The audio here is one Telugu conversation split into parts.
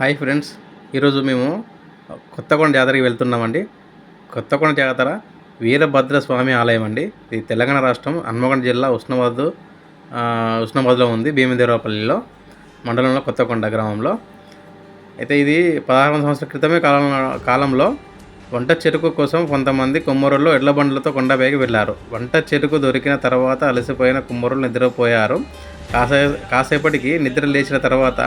హాయ్ ఫ్రెండ్స్ ఈరోజు మేము కొత్తకొండ జాతరకి వెళ్తున్నామండి. కొత్తకొండ జాతర వీరభద్ర స్వామి ఆలయం అండి. ఇది తెలంగాణ రాష్ట్రం హన్మకొండ జిల్లా ఉస్నాబాద్ ఆ, ఉస్నాబాద్లో ఉంది భీమదేవరపల్లిలో మండలంలో కొత్తకొండ గ్రామంలో. అయితే ఇది పదహారు సంవత్సరాల క్రితమే కాలం కాలంలో వంట చెరుకు కోసం కొంతమంది కుమ్మరులు ఎడ్ల బండ్లతో కొండపైకి వెళ్ళారు. వంట చెరుకు దొరికిన తర్వాత అలసిపోయిన కుమ్మరులు నిద్రపోయారు. కాసే కాసేపటికి నిద్ర లేచిన తర్వాత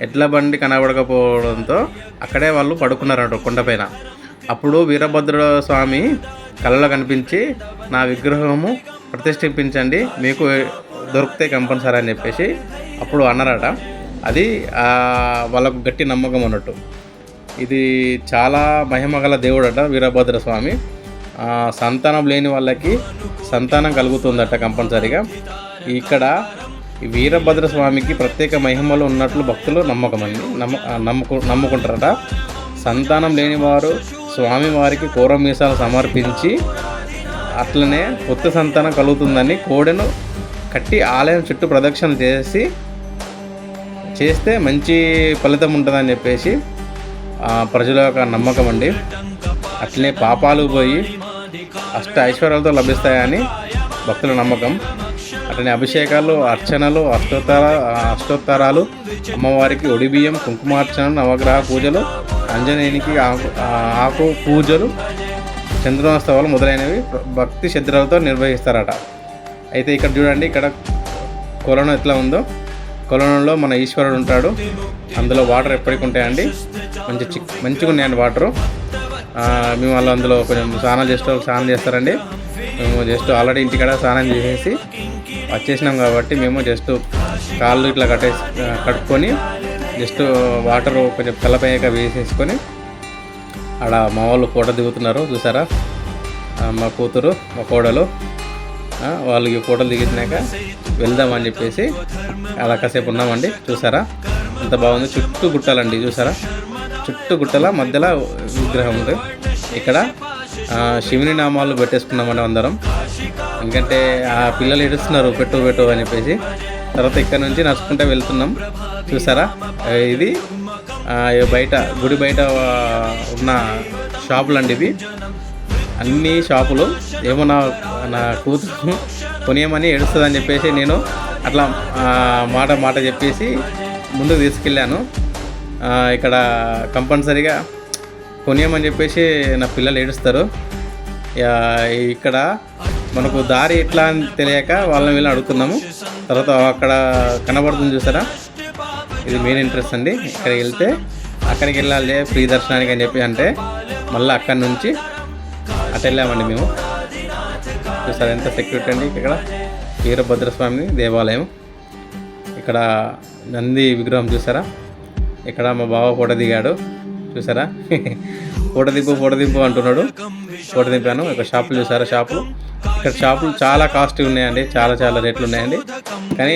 ఎడ్ల బండి కనబడకపోవడంతో అక్కడే వాళ్ళు పడుకున్నారంట కొండపైన అప్పుడు వీరభద్ర స్వామి కళ్ళలో కనిపించి నా విగ్రహము ప్రతిష్ఠించండి మీకు దొరికితే కంపల్సరీ అని చెప్పేసి అప్పుడు అన్నారట. అది వాళ్ళకు గట్టి నమ్మకం అన్నట్టు. ఇది చాలా మహిమగల దేవుడట వీరభద్ర స్వామి. సంతానం లేని వాళ్ళకి సంతానం కలుగుతుందట కంపల్సరీగా. ఇక్కడ వీరభద్ర స్వామికి ప్రత్యేక మహిమలు ఉన్నట్లు భక్తులు నమ్మకం అండి నమ్మ ఆ, నమ్ముకు నమ్ముకుంటారట. సంతానం లేనివారు స్వామివారికి స్వామి వారికి కూరమీసాలు సమర్పించి అట్లనే కొత్త సంతానం కలుగుతుందని కోడెను కట్టి ఆలయం చుట్టూ ప్రదక్షిణ చేసి చేస్తే మంచి ఫలితం ఉంటుందని చెప్పేసి ప్రజల యొక్క నమ్మకం అండి అట్లనే పాపాలు పోయి అష్ట ఐశ్వర్యాలతో లభిస్తాయని భక్తుల నమ్మకం. అట్లనే అభిషేకాలు అర్చనలు అష్టోత్తర అష్టోత్తరాలు అమ్మవారికి ఒడిబియ్యం కుంకుమార్చన నవగ్రహ పూజలు ఆంజనేయునికి ఆకు ఆకు పూజలు చంద్రోత్సవాలు మొదలైనవి భక్తి శ్రద్ధలతో నిర్వహిస్తారట. అయితే ఇక్కడ చూడండి ఇక్కడ కొలను ఎట్లా ఉందో. కొలనంలో మన ఈశ్వరుడు ఉంటాడు. అందులో వాటర్ ఎప్పటికి ఉంటాయండి? మంచి చిక్ మంచిగా ఉన్నాయండి వాటరు. మేము వాళ్ళు అందులో కొంచెం స్నానం చేస్తూ స్నానం చేస్తారండి. మేము జస్ట్ ఆల్రెడీ ఇంటికాడ స్నానం చేసేసి వచ్చేసినాం కాబట్టి మేము జస్ట్ కాళ్ళు ఇట్లా కట్టేసి కట్టుకొని జస్ట్ వాటర్ కొంచెం తెల్లపైక వేసేసుకొని ఆడ మా వాళ్ళు ఫోటో దిగుతున్నారు చూసారా? మా కూతురు మా కోడలు వాళ్ళకి ఫోటోలు దిగించినాక వెళ్దామని చెప్పేసి అలా కాసేపు ఉన్నామండి చూసారా? ఎంత బాగుంది చుట్టూ గుట్టాలండి చూసారా? చుట్టూ గుట్టల మధ్యలో విగ్రహం ఉంది. ఇక్కడ శివుని నామాలు పెట్టేసుకున్నామండి అందరం. ఎందుకంటే ఆ పిల్లలు ఏడుస్తున్నారు పెట్టు పెట్టు అని చెప్పేసి. తర్వాత ఇక్కడ నుంచి నడుచుకుంటూ వెళ్తున్నాం. చూసారా? ఇది బయట గుడి బయట ఉన్న షాపులు అండి ఇవి అన్ని షాపులు ఏమో నా నా కూతురు కొనియమని ఏడుస్తుందని చెప్పేసి నేను అట్లా మాట మాట చెప్పేసి ముందుకు తీసుకెళ్ళాను. ఇక్కడ కంపల్సరీగా కొనియమని చెప్పేసి నా పిల్లలు ఏడుస్తారు. ఇక్కడ మనకు దారి ఎట్లా అని తెలియక వాళ్ళని వీళ్ళని అడుగుతున్నాము. తర్వాత అక్కడ కనబడుతుంది చూసారా? ఇది మెయిన్ ఇంట్రెస్ట్ అండి. ఇక్కడికి వెళ్తే అక్కడికి వెళ్ళాలి ఫ్రీ దర్శనానికి అని చెప్పి అంటే మళ్ళీ అక్కడి నుంచి అటు వెళ్ళామండి మేము. చూసారా ఎంత సెక్యూరిటీ అండి ఇక్కడ. వీరభద్రస్వామి దేవాలయం. ఇక్కడ నంది విగ్రహం చూసారా? ఇక్కడ మా బావ ఫోటో దిగాడు. చూసారా? ఫోటో దింపు ఫోటో దింపు అంటున్నాడు. ఫోటో దింపాను. ఒక షాపులు చూసారా? షాపు ఇక్కడ షాపులు చాలా కాస్ట్ ఉన్నాయండి చాలా చాలా రేట్లు ఉన్నాయండి. కానీ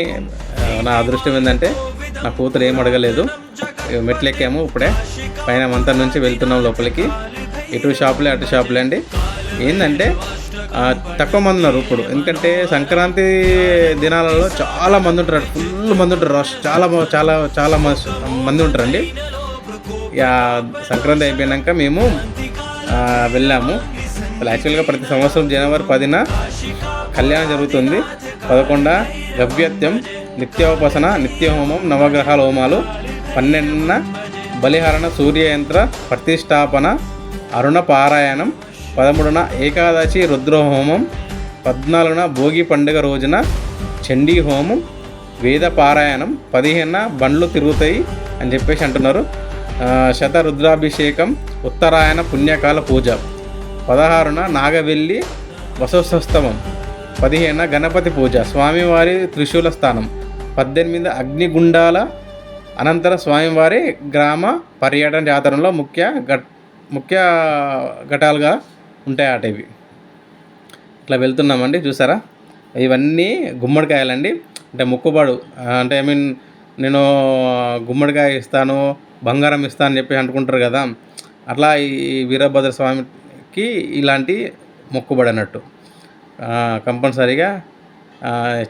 నా అదృష్టం ఏంటంటే నా కూతురు ఏం అడగలేదు. మెట్లు ఎక్కాము ఇప్పుడే. పైన మంతర్ నుంచి వెళ్తున్నాం లోపలికి. ఇటు షాపులే అటు షాపులే అండి. ఏంటంటే తక్కువ మంది ఉన్నారు ఇప్పుడు. ఎందుకంటే సంక్రాంతి దినాలలో చాలా మంది ఉంటారు. ఫుల్ మంది ఉంటారు. రష్. చాలా చాలా చాలా మంది ఉంటారండి. ఇక సంక్రాంతి అయిపోయాక మేము వెళ్ళాము. అసలు యాక్చువల్గా ప్రతి సంవత్సరం జనవరి పదిన కళ్యాణం జరుగుతుంది. పదకొండ గవ్యత్యం నిత్యోపాసన నిత్యహోమం నవగ్రహాల హోమాలు పన్నెండున బలిహరణ సూర్యయంత్ర ప్రతిష్టాపన అరుణ పారాయణం పదమూడున ఏకాదశి రుద్రహోమం పద్నాలుగున భోగి పండుగ రోజున చండీ హోమం వేద పారాయణం పదిహేన బండ్లు తిరుగుతాయి అని చెప్పేసి అంటున్నారు. శత రుద్రాభిషేకం ఉత్తరాయణ పుణ్యకాల పూజ. పదహారున నాగవెల్లి వసోత్సవం పదిహేన గణపతి పూజ స్వామివారి త్రిశూల స్థానం పద్దెనిమిది అగ్నిగుండాల అనంతర స్వామివారి గ్రామ పర్యటన జాతరలో ముఖ్య ఘట్ ముఖ్య ఘటాలుగా ఉంటాయట ఇవి. ఇట్లా వెళ్తున్నామండి చూసారా? ఇవన్నీ గుమ్మడికాయలండి. అంటే మొక్కుబడు అంటే ఐ మీన్ నేను గుమ్మడికాయ ఇస్తాను బంగారం ఇస్తాను అని చెప్పి అనుకుంటారు కదా. అట్లా ఈ వీరభద్ర స్వామి కి ఇలాంటి మొక్కుబడి అన్నట్టు కంపల్సరీగా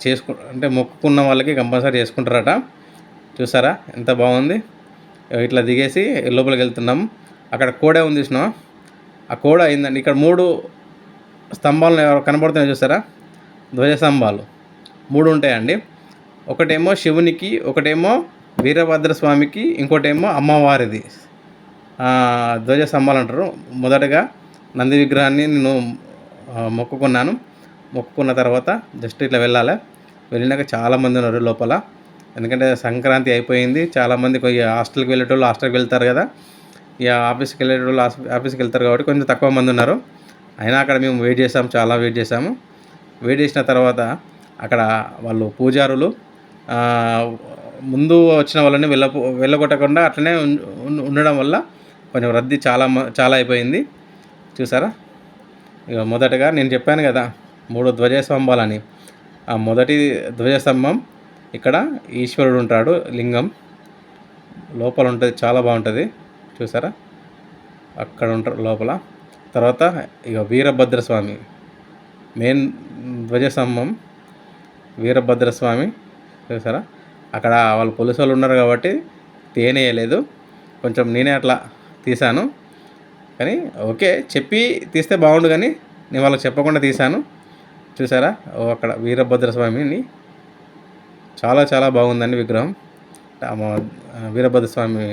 చేసుకు అంటే మొక్కుకున్న వాళ్ళకి కంపల్సరీ చేసుకుంటారట. చూసారా? ఎంత బాగుంది? ఇట్లా దిగేసి లోపలికి వెళ్తున్నాం. అక్కడ కోడే ఉంది చూసినా ఆ కోడ అయిందండి. ఇక్కడ మూడు స్తంభాలు ఎవరు కనబడుతున్నాయి చూసారా? ధ్వజ స్తంభాలు మూడు ఉంటాయండి. ఒకటేమో శివునికి ఒకటేమో వీరభద్ర స్వామికి ఇంకోటేమో అమ్మవారిది. ధ్వజ స్తంభాలు అంటారు. మొదటగా నంది విగ్రహాన్ని నేను మొక్కుకున్నాను. మొక్కుకున్న తర్వాత జస్ట్ ఇట్లా వెళ్ళాలి. వెళ్ళినాక చాలామంది ఉన్నారు లోపల. ఎందుకంటే సంక్రాంతి అయిపోయింది. చాలామంది కొద్దిగా హాస్టల్కి వెళ్ళేటోళ్ళు హాస్టల్కి వెళ్తారు కదా. ఇక ఆఫీస్కి వెళ్ళేటోళ్ళు ఆఫీస్కి వెళ్తారు కాబట్టి కొంచెం తక్కువ మంది ఉన్నారు. అయినా అక్కడ మేము వెయిట్ చేసాము చాలా వెయిట్ చేసాము. వెయిట్ చేసిన తర్వాత అక్కడ వాళ్ళు పూజారులు ముందు వచ్చిన వాళ్ళని వెళ్ళ వెళ్ళగొట్టకుండా అట్లనే ఉండడం వల్ల కొంచెం రద్దీ చాలా మ- చాలా అయిపోయింది. చూసారా? ఇక మొదటగా నేను చెప్పాను కదా మూడు ధ్వజస్తంభాలని. ఆ మొదటి ధ్వజస్తంభం ఇక్కడ ఈశ్వరుడు ఉంటాడు లింగం. లోపల ఉంటుంది చాలా బాగుంటుంది. చూసారా? అక్కడ ఉంటారు లోపల. తర్వాత ఇక వీరభద్రస్వామి మెయిన్ ధ్వజస్తంభం వీరభద్రస్వామి. చూసారా? అక్కడ వాళ్ళు పోలీసు వాళ్ళు ఉన్నారు కాబట్టి తేనేయలేదు. కొంచెం నేనే అట్లా తీశాను. కానీ ఓకే చెప్పి తీస్తే బాగుండు కానీ నేను వాళ్ళకి చెప్పకుండా తీశాను. చూసారా? అక్కడ వీరభద్ర స్వామిని చాలా చాలా బాగుందండి విగ్రహం. వీరభద్ర స్వామి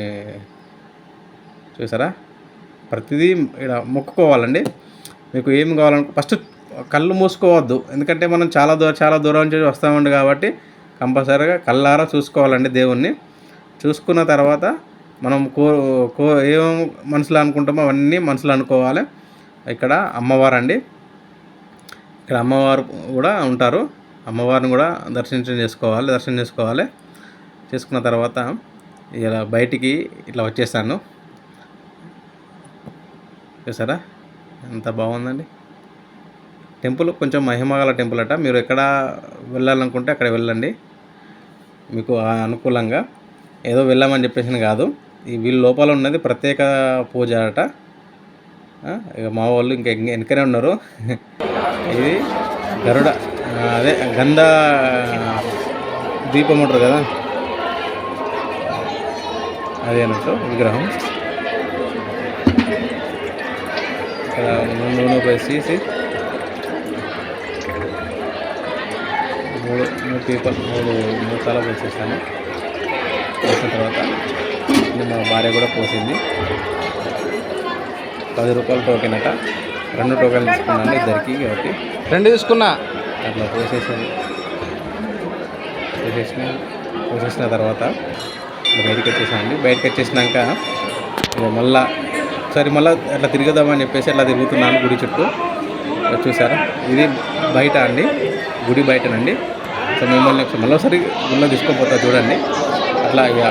చూసారా? ప్రతిదీ ఇక్కడ మొక్కుకోవాలండి. మీకు ఏం కావాలనుకో ఫస్ట్ కళ్ళు మూసుకోవద్దు. ఎందుకంటే మనం చాలా దూరం చాలా దూరం నుంచి వస్తామండి కాబట్టి కంపల్సరీగా కళ్ళారా చూసుకోవాలండి దేవుణ్ణి. చూసుకున్న తర్వాత మనం కో కో ఏం మనసులో అనుకుంటామో అవన్నీ మనసులో అనుకోవాలి. ఇక్కడ అమ్మవారు అండి ఇక్కడ అమ్మవారు కూడా ఉంటారు. అమ్మవారిని కూడా దర్శనం చేసుకోవాలి దర్శనం చేసుకోవాలి. చేసుకున్న తర్వాత ఇలా బయటికి ఇట్లా వచ్చేసాను. చూసారా? ఎంత బాగుందండి. టెంపుల్ కొంచెం మహిమగల టెంపుల్ అట. మీరు ఎక్కడ వెళ్ళాలనుకుంటే అక్కడ వెళ్ళండి. మీకు అనుకూలంగా ఏదో వెళ్ళామని చెప్పేసి కాదు. ఈ వీళ్ళ లోపల ఉన్నది ప్రత్యేక పూజ అట. ఇక మా వాళ్ళు ఇంకా వెనకనే ఉన్నారు. ఇది గరుడ అదే గంధ దీపం ఉంటారు కదా. అదే అన్నట్టు విగ్రహం. ఇక్కడ నూనె నూనె మూడు మూడు పీపల్ మూడు మూడు సార్లు పోసేసాను. పోసిన తర్వాత మా భార్య కూడా పోసింది. పది రూపాయలు టోకెన్ అట. రెండు టోకెన్లు తీసుకున్నాను ఇద్దరికి కాబట్టి రెండు తీసుకున్నా. అట్లా పోసేసాను. పోసేసిన పోసేసిన తర్వాత బయటకు వచ్చేసానండి బయటకు వచ్చేసినాక మళ్ళా ఒకసారి మళ్ళీ అట్లా తిరుగుదామని చెప్పేసి అట్లా తిరుగుతున్నాను గుడి చుట్టూ. చూసారా? ఇది బయట అండి. గుడి బయటనండి. సో మిమ్మల్ని ఒకసారి మళ్ళీ ఒకసారి గుళ్ళో తీసుకుపోతా చూడండి. అట్లా ఇక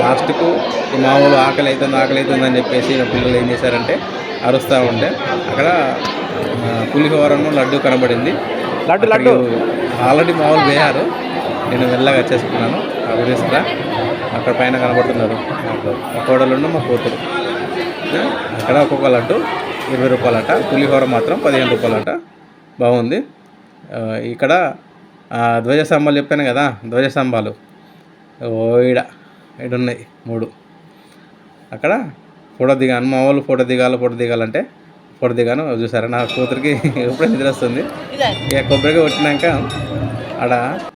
లాస్ట్కు ఈ మా వాళ్ళు ఆకలి అవుతుంది ఆకలి అవుతుంది అని చెప్పేసి పిల్లలు ఏం చేశారంటే అరుస్తూ ఉంటే అక్కడ పులిహోరను లడ్డు కనబడింది. లడ్డు లడ్డు. ఆల్రెడీ మా వాళ్ళు వేయారు నేను మెల్లగా వచ్చేసుకున్నాను. ఆ గురిస్తా అక్కడ పైన కనబడుతున్నారు. మా కోడలున్న మా కూతురు. అక్కడ ఒక్కొక్క లడ్డు ఇరవై రూపాయలట. పులిహోర మాత్రం పదిహేను రూపాయలట. బాగుంది. ఇక్కడ ధ్వజస్తంభాలు చెప్పాను కదా ధ్వజస్తంభాలు. ఓయిడ ఉన్నాయి మూడు. అక్కడ ఫోటో దిగాను మా వాళ్ళు ఫోటో దిగాలి ఫోటో దిగాలంటే ఫోటో దిగాను. చూసారా నా కూతురికి ఎప్పుడైనా నిద్ర వస్తుంది. ఇక కొబ్బరిగా వచ్చినాక ఆడ